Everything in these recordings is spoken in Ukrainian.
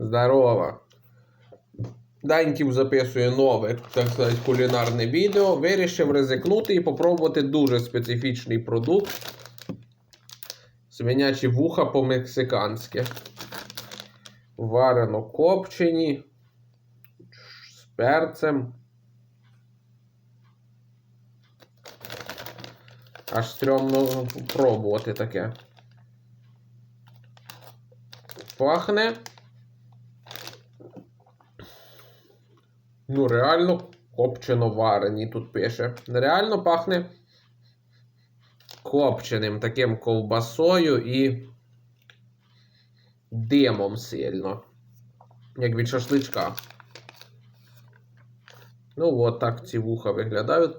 Здорово! Даньків записує нове, так сказати, кулінарне відео. Вирішив ризикнути і попробувати дуже специфічний продукт. Свинячі вуха по-мексиканськи. Варено копчені з перцем. Аж стрьомно пробувати таке. Пахне. Ну, реально копчено варені тут пише. Реально пахне копченим таким ковбасою і димом сильно. Як від шашличка. Ну, от так ці вуха виглядають.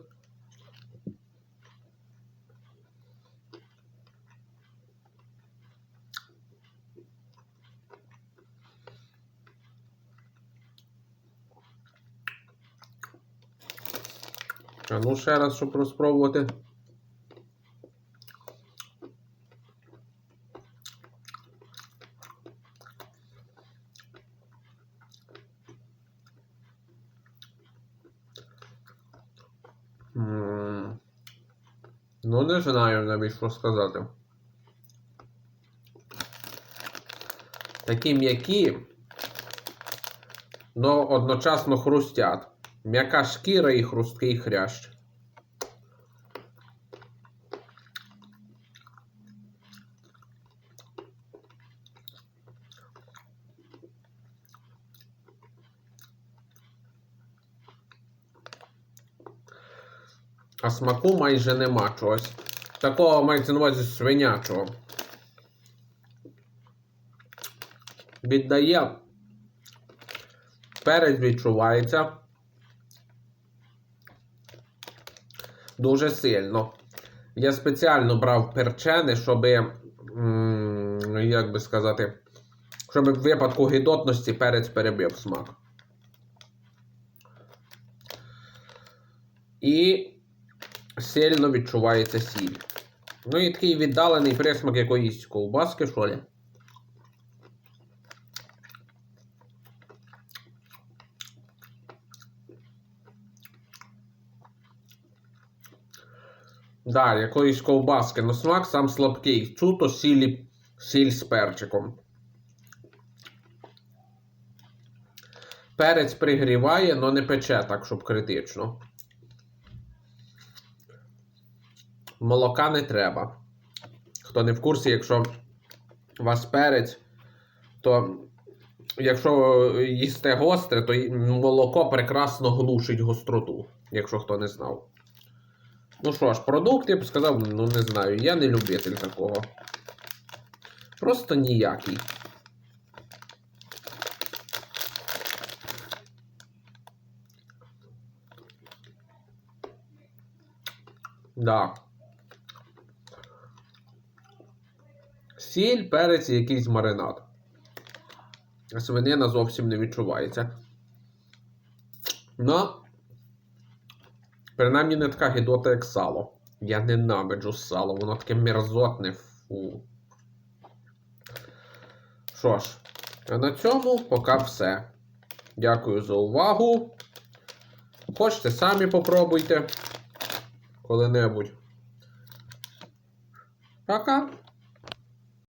А ну ще раз, щоб розпробувати. Ну, не знаю навіть що сказати. Такі м'які, но одночасно хрустять. М'яка шкіра і хрусткий хрящ. А смаку майже нема чогось. Такого мається на увазі свинячого. Віддає. Перець відчувається. Дуже сильно. Я спеціально брав перчене, щоб, як би сказати, щоб в випадку гидотності перець перебив смак. І сильно відчувається сіль. Ну і такий віддалений присмак якоїсь ковбаски, що ли. Да, якоїсь ковбаски, но смак сам слабкий. Чуто сілі, сіль з перчиком. Перець пригріває, но не пече так, щоб критично. Молока не треба. Хто не в курсі, якщо у вас перець, то якщо їсте гостре, то молоко прекрасно глушить гостроту, якщо хто не знав. Ну що ж, продукт, я б сказав, ну не знаю, я не любитель такого. Просто ніякий. Да. Сіль, перець і якийсь маринад. Свинина зовсім не відчувається. Ну, принаймні не така гідота, як сало. Я ненавиджу сало, воно таке мерзотне. Фу. Що ж, а на цьому поки все. Дякую за увагу. Хочете самі попробуйте коли-небудь. Пока!